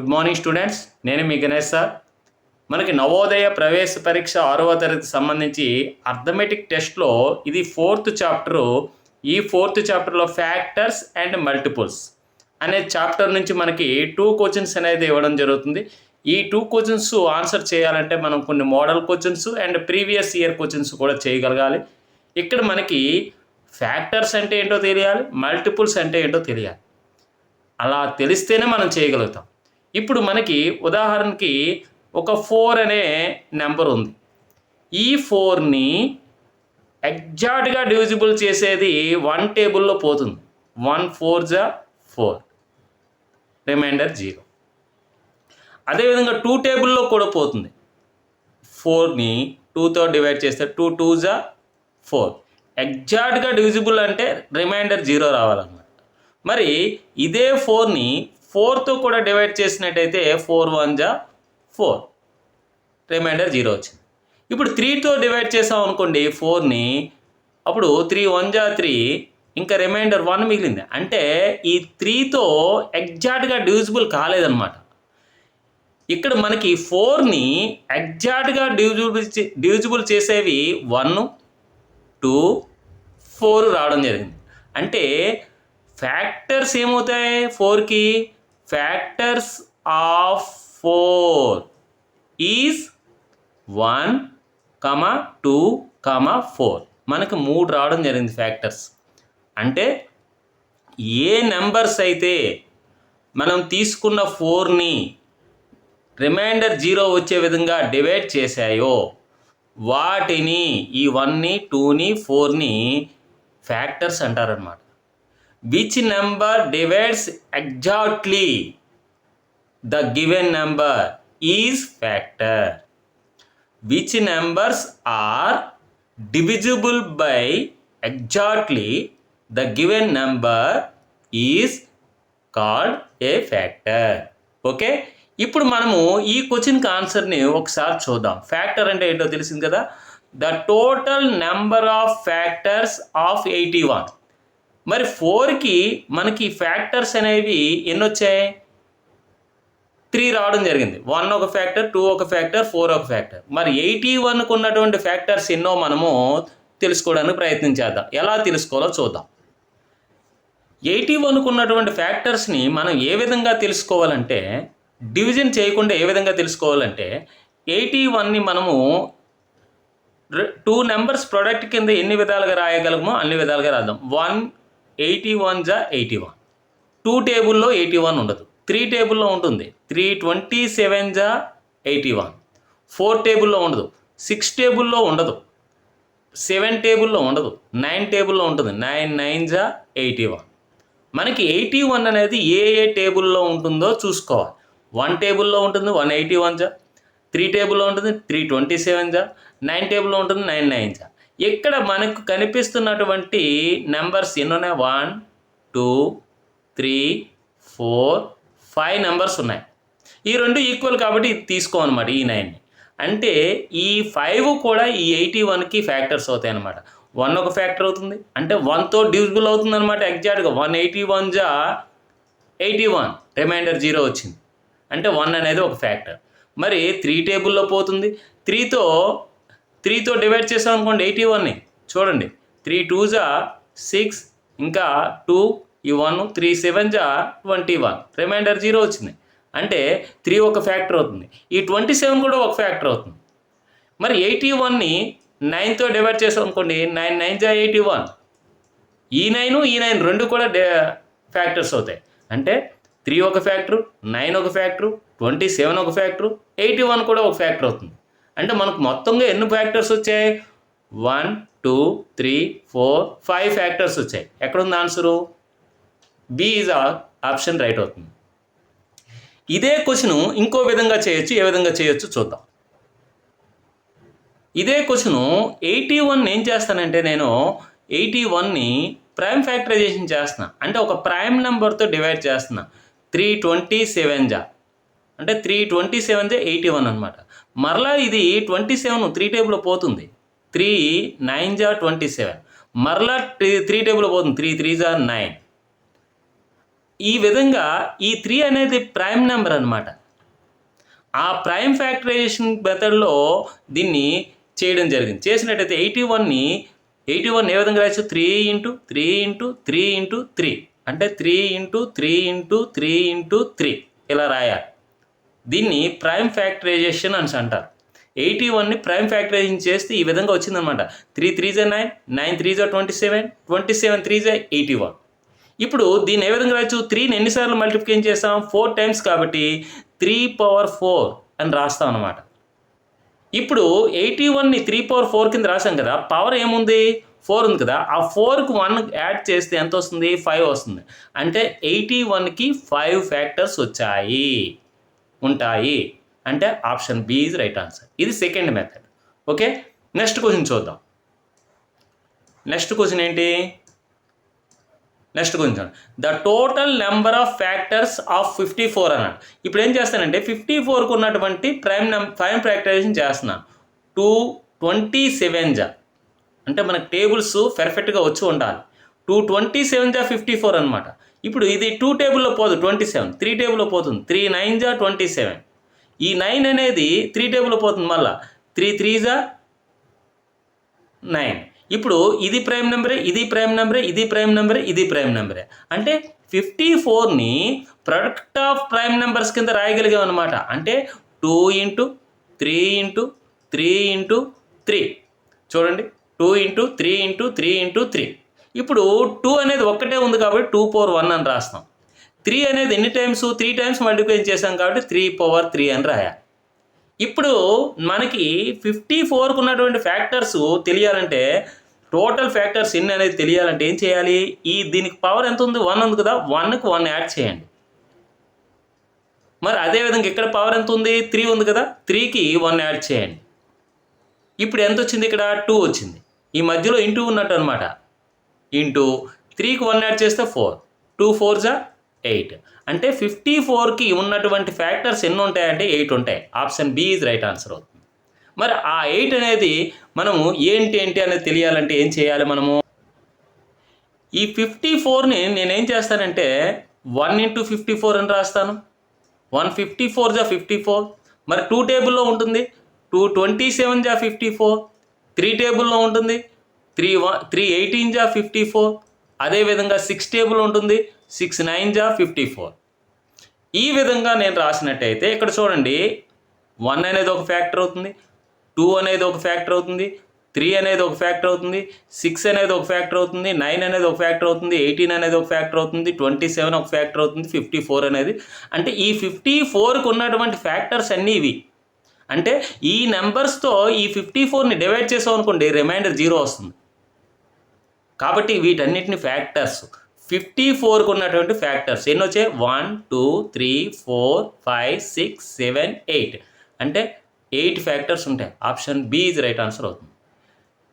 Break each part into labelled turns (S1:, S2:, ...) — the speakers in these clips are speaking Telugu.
S1: Good morning students. నేను మీ గణేష్ సార్. మనకి నవోదయ ప్రవేశ పరీక్ష ఆరవ తరగతి సంబంధించి అర్థమెటిక్ టెస్ట్లో ఇది ఫోర్త్ చాప్టరు. ఈ ఫోర్త్ చాప్టర్లో ఫ్యాక్టర్స్ అండ్ మల్టిపుల్స్ అనే చాప్టర్ నుంచి మనకి టూ క్వశ్చన్స్ అనేది ఇవ్వడం జరుగుతుంది. ఈ టూ క్వశ్చన్స్ ఆన్సర్ చేయాలంటే మనం కొన్ని model questions and previous year questions కూడా చేయగలగాలి. ఇక్కడ మనకి ఫ్యాక్టర్స్ అంటే ఏంటో తెలియాలి మల్టిపుల్స్ అంటే ఏంటో తెలియాలి. అలా తెలిస్తేనే మనం చేయగలుగుతాం. ఇప్పుడు మనకి ఉదాహరణకి ఒక ఫోర్ అనే నెంబర్ ఉంది. ఈ ఫోర్ని ఎగ్జాక్ట్గా డివిజిబుల్ చేసేది వన్ టేబుల్లో పోతుంది. వన్ ఫోర్ జా ఫోర్. Remainder zero. అదేవిధంగా టూ టేబుల్లో కూడా పోతుంది. ఫోర్ని టూతో డివైడ్ చేస్తే టూ టూ జా ఫోర్. ఎగ్జాక్ట్గా డివిజిబుల్ అంటే రిమైండర్ జీరో రావాలన్నమాట. మరి ఇదే ఫోర్ని ఫోర్తో కూడా డివైడ్ చేసినట్టయితే ఫోర్ వన్ జా ఫోర్. రిమైండర్ జీరో వచ్చింది. ఇప్పుడు త్రీతో డివైడ్ చేసాం అనుకోండి ఫోర్ని అప్పుడు త్రీ వన్ జా త్రీ ఇంకా రిమైండర్ వన్ మిగిలింది. అంటే ఈ త్రీతో ఎగ్జాక్ట్గా డివిజిబుల్ కాలేదన్నమాట. ఇక్కడ మనకి ఫోర్ని ఎగ్జాక్ట్గా డివిజిబుల్ డివిజిబుల్ చేసేవి వన్ టూ ఫోర్ రావడం జరిగింది. అంటే ఫ్యాక్టర్స్ ఏమవుతాయి ఫోర్కి factors of four is one comma two comma four మనకు మూడు రావడం జరిగింది ఫ్యాక్టర్స్ అంటే ఏ నెంబర్స్ అయితే మనం తీసుకున్న ఫోర్ని రిమైండర్ జీరో వచ్చే విధంగా డివైడ్ చేశాయో వాటిని ఈ వన్ని టూని ఫోర్ని ఫ్యాక్టర్స్ అంటారనమాట which number divides exactly the given number is factor which numbers are divisible by exactly the given number is called a factor okay ఇప్పుడు మనము ఈ క్వశ్చన్కి ఆన్సర్ని ఒకసారి చూద్దాం. ఫ్యాక్టర్ అంటే ఏంటో తెలిసింది కదా? The total number of factors of eighty one మరి ఫోర్కి మనకి ఫ్యాక్టర్స్ అనేవి ఎన్ని వచ్చాయి త్రీ రావడం జరిగింది. వన్ ఒక ఫ్యాక్టర్ టూ ఒక ఫ్యాక్టర్ ఫోర్ ఒక ఫ్యాక్టర్. మరి ఎయిటీ వన్కు ఉన్నటువంటి ఫ్యాక్టర్స్ ఎన్నో మనము తెలుసుకోవడానికి ప్రయత్నం చేద్దాం. ఎలా తెలుసుకోవాలో చూద్దాం. ఎయిటీ వన్కు ఉన్నటువంటి ఫ్యాక్టర్స్ని మనం ఏ విధంగా తెలుసుకోవాలంటే డివిజన్ చేయకుండా ఏ విధంగా తెలుసుకోవాలంటే ఎయిటీ వన్ని మనము టూ నెంబర్స్ ప్రొడక్ట్ కింద ఎన్ని విధాలుగా రాయగలమో అన్ని విధాలుగా రాద్దాం. వన్ ఎయిటీ వన్ జా ఎయిటీ వన్ టూ టేబుల్లో ఎయిటీ వన్ ఉండదు త్రీ టేబుల్లో ఉంటుంది త్రీ ట్వంటీ సెవెన్ జా ఎయిటీ వన్ ఫోర్ టేబుల్లో ఉండదు సిక్స్ టేబుల్లో ఉండదు సెవెన్ టేబుల్లో ఉండదు నైన్ టేబుల్లో ఉంటుంది నైన్ నైన్ జా ఎయిటీ వన్ మనకి ఎయిటీ వన్ అనేది ఏ ఏ టేబుల్లో ఉంటుందో చూసుకోవాలి వన్ టేబుల్లో ఉంటుంది వన్ ఎయిటీ వన్ జా త్రీ టేబుల్లో ఉంటుంది త్రీ ట్వంటీ సెవెన్ జా నైన్ టేబుల్లో ఉంటుంది నైన్ నైన్ జా ఇక్కడ మనకు కనిపిస్తున్నటువంటి నెంబర్స్ ఎన్నున్నాయి one two three four five numbers ఉన్నాయి. ఈ రెండు ఈక్వల్ కాబట్టి తీసుకో తీసుకోమన్నమాట ఈ నైన్ని. అంటే ఈ ఫైవ్ కూడా ఈ ఎయిటీ వన్కి ఫ్యాక్టర్స్ అవుతాయి అనమాట వన్ ఒక ఫ్యాక్టర్ అవుతుంది. అంటే వన్తో డివిజిబుల్ అవుతుంది అనమాట ఎగ్జాక్ట్గా వన్ ఎయిటీ వన్ జా ఎయిటీ వన్. రిమైండర్ జీరో వచ్చింది. అంటే వన్ అనేది ఒక ఫ్యాక్టర్. మరి త్రీ టేబుల్లో పోతుంది. త్రీతో త్రీతో డివైడ్ చేసాం అనుకోండి ఎయిటీ వన్ని చూడండి. త్రీ టూ జా సిక్స్ ఇంకా టూ ఈ వన్ త్రీ సెవెన్ జా ట్వంటీ వన్. రిమైండర్ జీరో వచ్చింది. అంటే త్రీ ఒక ఫ్యాక్టర్ అవుతుంది. ఈ ట్వంటీ సెవెన్ కూడా ఒక ఫ్యాక్టర్ అవుతుంది. మరి ఎయిటీ వన్ని నైన్తో డివైడ్ చేసాం అనుకోండి నైన్ నైన్ జా ఎయిటీ వన్. ఈ నైన్ ఈ నైన్ రెండు కూడా డే ఫ్యాక్టర్స్ అవుతాయి. అంటే త్రీ ఒక ఫ్యాక్టరు నైన్ ఒక ఫ్యాక్టరు ట్వంటీ సెవెన్ ఒక ఫ్యాక్టరు ఎయిటీ వన్ కూడా ఒక ఫ్యాక్టర్ అవుతుంది. అంటే మనకు మొత్తంగా ఎన్ని ఫ్యాక్టర్స్ వచ్చాయి? One two three four five factors వచ్చాయి. ఎక్కడుంది answer b is option right అవుతుంది. ఇదే క్వశ్చన్ ఇంకో విధంగా చేయొచ్చు ఏ విధంగా చేయొచ్చు చూద్దాం. ఇదే క్వశ్చన్ ఎయిటీ వన్ ఏం చేస్తానంటే నేను ఎయిటీ వన్ని ప్రైమ్ ఫ్యాక్టరైజేషన్ చేస్తున్నా. అంటే ఒక ప్రైమ్ నెంబర్తో డివైడ్ చేస్తున్నా. త్రీ ట్వంటీ సెవెన్ జా. అంటే three twenty seven eighty one అనమాట మరలా ఇది ట్వంటీ సెవెన్ త్రీ టేబుల్లో పోతుంది. త్రీ నైన్ జా ట్వంటీ సెవెన్ మరలా త్రీ త్రీ టేబుల్లో పోతుంది. త్రీ త్రీ జా నైన్ ఈ విధంగా ఈ త్రీ అనేది ప్రైమ్ నెంబర్ అనమాట ఆ ప్రైమ్ ఫ్యాక్టరైజేషన్ మెథడ్లో దీన్ని చేయడం జరిగింది. చేసినట్టయితే ఎయిటీ వన్ని ఎయిటీ వన్ ఏ విధంగా రాయొచ్చు? Three into three into three into three అంటే three into three into three into three ఇలా రాయాలి. దీన్ని ప్రైమ్ ఫ్యాక్టరైజేషన్ అని అంటారు. ఎయిటీ వన్ని ప్రైమ్ ఫ్యాక్టరైజేషన్ చేస్తే ఈ విధంగా వచ్చిందనమాట త్రీ త్రీ జా నైన్ నైన్ త్రీ జా twenty seven twenty seven three జా ఎయిటీ వన్ ఇప్పుడు దీన్ని ఏ విధంగా రాయొచ్చు? త్రీని ఎన్నిసార్లు మల్టిప్లికేషన్ చేస్తాం? ఫోర్ టైమ్స్ కాబట్టి త్రీ పవర్ ఫోర్ అని రాస్తాం అనమాట ఇప్పుడు ఎయిటీ వన్ని త్రీ పవర్ ఫోర్ కింద రాసాం కదా పవర్ ఏముంది? ఫోర్ ఉంది కదా. ఆ ఫోర్కి వన్ యాడ్ చేస్తే ఎంత వస్తుంది? ఫైవ్ వస్తుంది. అంటే ఎయిటీ వన్కి ఫైవ్ ఫ్యాక్టర్స్ వచ్చాయి. ఉంటాయి అంటే option b is right answer. ఇది second method okay next question చూద్దాం. నెక్స్ట్ క్వశ్చన్ ఏంటి? నెక్స్ట్ కొంచెం the total number of factors of fifty four అన్నాడు. ఇప్పుడు ఏం చేస్తానంటే ఫిఫ్టీ ఫోర్కి ఉన్నటువంటి ప్రైమ్ నెం ప్రైమ్ ఫ్యాక్టరైజేషన్ చేస్తున్నాను టూ ట్వంటీ సెవెన్ జా. అంటే మనకు టేబుల్స్ పెర్ఫెక్ట్గా వచ్చి ఉండాలి. టూ ట్వంటీ సెవెన్ జా ఫిఫ్టీ ఫోర్ అనమాట ఇప్పుడు ఇది టూ టేబుల్లో పోదు ట్వంటీ సెవెన్ త్రీ టేబుల్లో పోతుంది. త్రీ నైన్ జా ట్వంటీ సెవెన్ ఈ నైన్ అనేది త్రీ టేబుల్లో పోతుంది మళ్ళా. త్రీ త్రీ జా నైన్ ఇప్పుడు ఇది ప్రైమ్ నెంబరే ఇది ప్రైమ్ నెంబరే ఇది ప్రైమ్ నెంబరే ఇది ప్రైమ్ నెంబరే అంటే ఫిఫ్టీ ఫోర్ని ప్రొడక్ట్ ఆఫ్ ప్రైమ్ నెంబర్స్ కింద రాయగలిగాం అనమాట అంటే two into three into three into three చూడండి. Two into three into three into three ఇప్పుడు టూ అనేది ఒక్కటే ఉంది కాబట్టి టూ పవర్ వన్ అని రాస్తాం. త్రీ అనేది ఎన్ని టైమ్స్ త్రీ టైమ్స్ మల్టిప్లై చేసాం కాబట్టి త్రీ పవర్ త్రీ అని రాయా ఇప్పుడు మనకి ఫిఫ్టీ ఫోర్కు ఉన్నటువంటి ఫ్యాక్టర్స్ తెలియాలంటే టోటల్ ఫ్యాక్టర్స్ ఎన్ని అనేది తెలియాలంటే ఏం చేయాలి? ఈ దీనికి పవర్ ఎంత ఉంది? వన్ ఉంది కదా వన్కి వన్ యాడ్ చేయండి. మరి అదేవిధంగా ఇక్కడ పవర్ ఎంత ఉంది? త్రీ ఉంది కదా త్రీకి వన్ యాడ్ చేయండి. ఇప్పుడు ఎంత వచ్చింది ఇక్కడ? టూ వచ్చింది. ఈ మధ్యలో ఇంటూ ఉన్నట్టు అనమాట ఇంటూ త్రీకి వన్ యాడ్ చేస్తే ఫోర్. టూ ఫోర్ జా ఎయిట్. అంటే ఫిఫ్టీ ఫోర్కి ఉన్నటువంటి ఫ్యాక్టర్స్ ఎన్ని ఉంటాయంటే ఎయిట్ ఉంటాయి. Option b is right answer అవుతుంది. మరి ఆ ఎయిట్ అనేది మనము ఏంటి ఏంటి అనేది తెలియాలంటే ఏం చేయాలి మనము? ఈ ఫిఫ్టీ ఫోర్ని నేనేం చేస్తానంటే వన్ ఇంటూ ఫిఫ్టీ ఫోర్ అని రాస్తాను. వన్ ఫిఫ్టీ ఫోర్ జా ఫిఫ్టీ ఫోర్. మరి టూ టేబుల్లో ఉంటుంది. టూ ట్వంటీ సెవెన్ జా ఫిఫ్టీ ఫోర్. త్రీ టేబుల్లో ఉంటుంది. త్రీ వన్ త్రీ ఎయిటీన్ జా ఫిఫ్టీ ఫోర్. అదేవిధంగా సిక్స్ టేబుల్ ఉంటుంది సిక్స్ నైన్ జా ఫిఫ్టీ ఫోర్. ఈ విధంగా నేను రాసినట్టయితే ఇక్కడ చూడండి వన్ అనేది ఒక ఫ్యాక్టర్ అవుతుంది టూ అనేది ఒక ఫ్యాక్టర్ అవుతుంది త్రీ అనేది ఒక ఫ్యాక్టర్ అవుతుంది సిక్స్ అనేది ఒక ఫ్యాక్టర్ అవుతుంది నైన్ అనేది ఒక ఫ్యాక్టర్ అవుతుంది ఎయిటీన్ అనేది ఒక ఫ్యాక్టర్ అవుతుంది ట్వంటీ సెవెన్ ఒక ఫ్యాక్టర్ అవుతుంది ఫిఫ్టీ ఫోర్ అనేది. అంటే ఈ ఫిఫ్టీ ఫోర్కి ఉన్నటువంటి ఫ్యాక్టర్స్ అన్నీ ఇవి. అంటే ఈ నెంబర్స్తో ఈ ఫిఫ్టీ ఫోర్ని డివైడ్ చేసాం అనుకోండి రిమైండర్ జీరో వస్తుంది. కాబట్టి వీటన్నిటిని ఫ్యాక్టర్స్ ఫిఫ్టీ ఫోర్కి ఉన్నటువంటి ఫ్యాక్టర్స్ ఎన్ని వచ్చాయి? One two three four five six seven eight అంటే ఎయిట్ ఫ్యాక్టర్స్ ఉంటాయి. Option b is right answer అవుతుంది.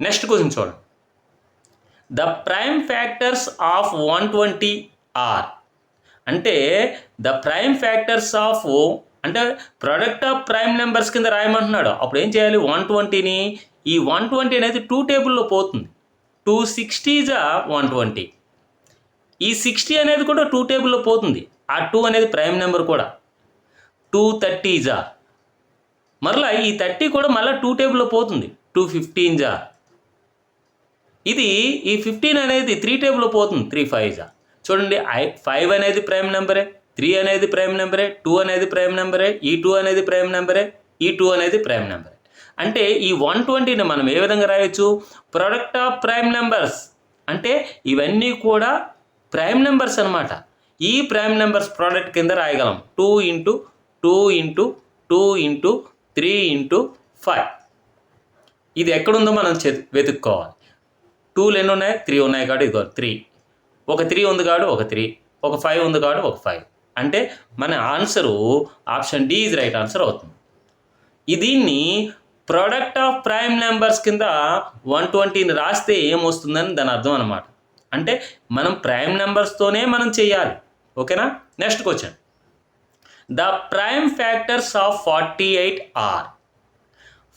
S1: నెక్స్ట్ క్వశ్చన్ చూడండి. The prime factors of one twenty are అంటే ద ప్రైమ్ ఫ్యాక్టర్స్ ఆఫ్ అంటే ప్రొడక్ట్ ఆఫ్ ప్రైమ్ నెంబర్స్ కింద రాయమంటున్నాడు. అప్పుడు ఏం చేయాలి? వన్ ట్వంటీని ఈ వన్ ట్వంటీ అనేది టూ టేబుల్లో పోతుంది. టూ సిక్స్టీజా వన్ ట్వంటీ. ఈ సిక్స్టీ అనేది కూడా టూ టేబుల్లో పోతుంది. ఆ టూ అనేది ప్రైమ్ నెంబర్ కూడా. టూ థర్టీజా మరలా ఈ థర్టీ కూడా మళ్ళీ టూ టేబుల్లో పోతుంది. టూ ఫిఫ్టీన్ జా ఇది ఈ ఫిఫ్టీన్ అనేది త్రీ టేబుల్లో పోతుంది. త్రీ ఫైవ్ జా చూడండి ఐ ఫైవ్ అనేది ప్రైమ్ నెంబరే త్రీ అనేది ప్రైమ్ నెంబరే టూ అనేది ప్రైమ్ నెంబరే ఈ టూ అనేది ప్రైమ్ నెంబరే ఈ టూ అనేది ప్రైమ్ నెంబర్. అంటే ఈ వన్ ట్వంటీని మనం ఏ విధంగా రాయొచ్చు? ప్రొడక్ట్ ఆఫ్ ప్రైమ్ నెంబర్స్ అంటే ఇవన్నీ కూడా ప్రైమ్ నెంబర్స్ అనమాట ఈ ప్రైమ్ నెంబర్స్ ప్రోడక్ట్ కింద రాయగలం. Two into two into two into three into five ఇది ఎక్కడుందో మనం చె- వెతుక్కోవాలి. టూలు ఎన్ని ఉన్నాయి త్రీ ఉన్నాయి కాబట్టి ఇదిగో త్రీ ఒక త్రీ ఉంది కాడు ఒక త్రీ ఒక ఫైవ్ ఉంది కాడు ఒక ఫైవ్ అంటే మన answer option d is right answer అవుతుంది. దీన్ని ప్రోడక్ట్ ఆఫ్ ప్రైమ్ నెంబర్స్ కింద వన్ ట్వంటీని రాస్తే ఏమొస్తుందని దాని అర్థం అనమాట అంటే మనం ప్రైమ్ నెంబర్స్తోనే మనం చేయాలి. ఓకేనా? Next question. The prime factors of forty eight are.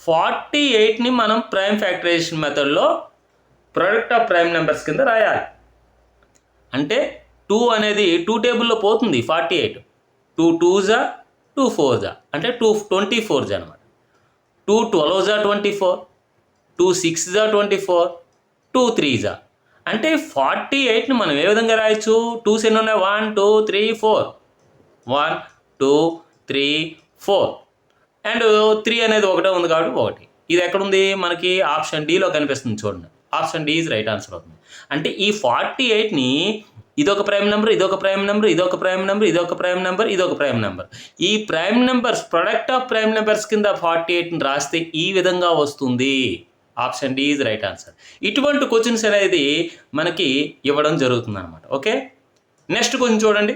S1: Forty ఎయిట్ని మనం ప్రైమ్ ఫ్యాక్టరైజేషన్ మెథడ్లో ప్రొడక్ట్ ఆఫ్ ప్రైమ్ నెంబర్స్ కింద రాయాలి. అంటే టూ అనేది టూ టేబుల్లో పోతుంది ఫార్టీ ఎయిట్. టూ టూ జా టూ ఫోర్ జా అంటే టూ ట్వంటీ ఫోర్ జా అనమాట టూ ట్వెల్వ్ జా ట్వంటీ ఫోర్ టూ సిక్స్ జా ట్వంటీ ఫోర్ టూ త్రీ జా అంటే ఫార్టీ ఎయిట్ని మనం ఏ విధంగా రాయొచ్చు? టూస్ ఎన్ని ఉన్నాయి? One two three four. One two three four. And three అనేది ఒకటే ఉంది కాబట్టి ఒకటి. ఇది ఎక్కడుంది? మనకి ఆప్షన్ డీలో కనిపిస్తుంది చూడండి. Option d is right answer అవుతుంది. అంటే ఈ ఫార్టీ ఎయిట్ని ఇదొక ప్రైమ్ నెంబర్ ఇదొక ప్రైమ్ నెంబర్ ఇదొక ప్రైమ్ నెంబర్ ఇదొక ప్రైమ్ నెంబర్ ఇదొక ప్రైమ్ నెంబర్. ఈ prime numbers product of prime numbers కింద ఫార్టీ ఎయిట్ని రాస్తే ఈ విధంగా వస్తుంది. Option d is right answer. ఇటువంటి క్వశ్చన్స్ అనేది మనకి ఇవ్వడం జరుగుతుంది అనమాట ఓకే? నెక్స్ట్ కొంచెం చూడండి.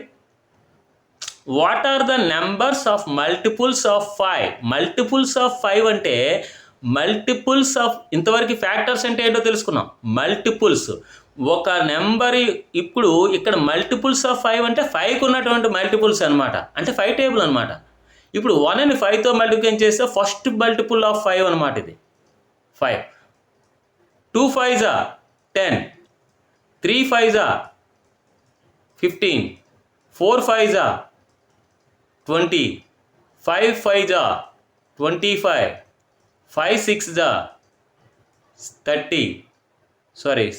S1: What are the numbers of multiples of five? Multiples of five అంటే మల్టిపుల్స్ ఆఫ్ ఇంతవరకు ఫ్యాక్టర్స్ అంటే ఏంటో తెలుసుకున్నాం. మల్టిపుల్స్. ఒక నెంబర్ ఇప్పుడు ఇక్కడ మల్టిపుల్స్ ఆఫ్ ఫైవ్ అంటే ఫైవ్కి ఉన్నటువంటి మల్టిపుల్స్ అనమాట అంటే ఫైవ్ టేబుల్ అనమాట ఇప్పుడు వన్ అని ఫైవ్తో మల్టిప్లికేషన్ చేస్తే ఫస్ట్ మల్టిపుల్ ఆఫ్ ఫైవ్ అనమాట ఇది. Five. Two five ten. Three five fifteen. Four five twenty. Five five twenty five. Five six జా థర్టీ. సారీ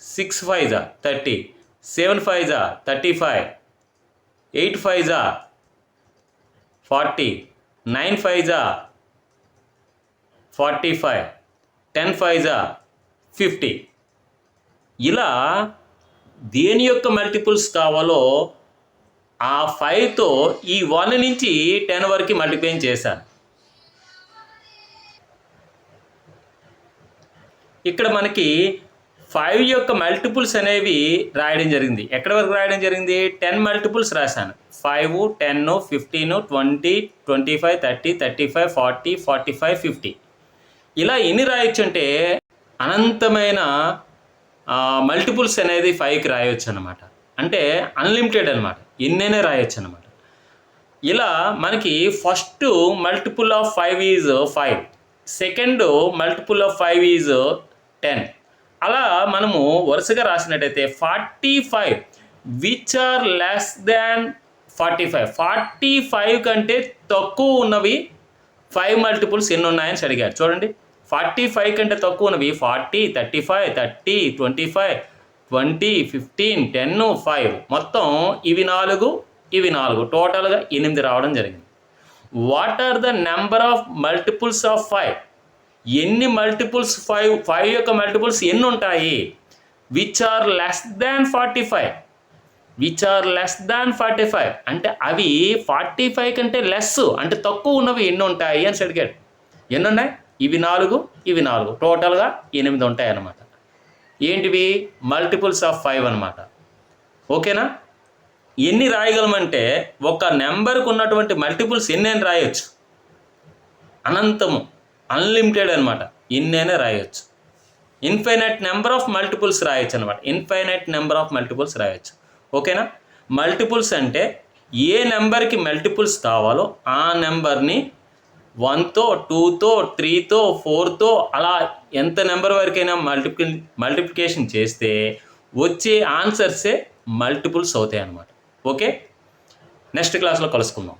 S1: సిక్స్ ఫైవ్ జా థర్టీ. సెవెన్ ఫైవ్ జా థర్టీ ఫైవ్. ఎయిట్ ఫైవ్ జా ఫార్టీ. నైన్ ఫైవ్ జా ఫార్టీ ఫైవ్. టెన్ ఫైవ్ జా ఫిఫ్టీ. ఇలా దేని యొక్క మల్టిపుల్స్ కావాలో ఆ ఫైవ్తో ఈ వన్ నుంచి టెన్ వరకు మల్టిప్లై చేశాను. ఇక్కడ మనకి ఫైవ్ యొక్క మల్టిపుల్స్ అనేవి రాయడం జరిగింది. ఎక్కడి వరకు రాయడం జరిగింది? టెన్ మల్టిపుల్స్ రాశాను. Five ten fifteen twenty twenty five thirty thirty five forty forty five fifty ఇలా ఎన్ని రాయొచ్చు అంటే అనంతమైన మల్టిపుల్స్ అనేది ఫైవ్కి రాయొచ్చు అనమాట అంటే అన్లిమిటెడ్ అనమాట ఎన్నైనా రాయొచ్చు అనమాట ఇలా మనకి first multiple of five is five second multiple of five is ten. అలా మనము వరుసగా రాసినట్టయితే forty five which are less than forty five. Forty five కంటే తక్కువ ఉన్నవి ఫైవ్ మల్టిపుల్స్ ఎన్ని ఉన్నాయని అడిగారు చూడండి. ఫార్టీ ఫైవ్ కంటే తక్కువ ఉన్నవి forty thirty five thirty twenty five twenty fifteen ten five. మొత్తం ఇవి నాలుగు ఇవి నాలుగు. టోటల్గా ఎనిమిది రావడం జరిగింది. What are the number of multiples of five ఎన్ని మల్టిపుల్స్ ఫైవ్ ఫైవ్ యొక్క మల్టిపుల్స్ ఎన్ని ఉంటాయి? Which are less than forty five which are less than forty five అంటే అవి ఫార్టీ ఫైవ్ కంటే లెస్ అంటే తక్కువ ఉన్నవి ఎన్ని ఉంటాయి అని అడిగాడు ఎన్ని ఉన్నాయి? ఇవి నాలుగు ఇవి నాలుగు. టోటల్గా ఎనిమిది ఉంటాయి అన్నమాట. ఏంటివి? మల్టిపుల్స్ ఆఫ్ ఫైవ్ అనమాట ఓకేనా ఎన్ని రాయగలమంటే ఒక నెంబర్కి ఉన్నటువంటి మల్టిపుల్స్ అని రాయొచ్చు. అనంతము. అన్లిమిటెడ్ అనమాట ఎన్నైనా రాయొచ్చు. ఇన్ఫైనైట్ నెంబర్ ఆఫ్ మల్టిపుల్స్ రాయొచ్చు అనమాట ఇన్ఫైనైట్ నెంబర్ ఆఫ్ మల్టిపుల్స్ రాయొచ్చు. ఓకేనా? మల్టిపుల్స్ అంటే ఏ నెంబర్కి మల్టిపుల్స్ కావాలో ఆ నెంబర్ని వన్తో టూతో త్రీతో ఫోర్తో అలా ఎంత నెంబర్ వరకైనా మల్టిప్లి మల్టిప్లికేషన్ చేస్తే వచ్చే ఆన్సర్సే మల్టిపుల్స్ అవుతాయి అన్నమాట ఓకే? నెక్స్ట్ క్లాస్లో కలుసుకుందాం.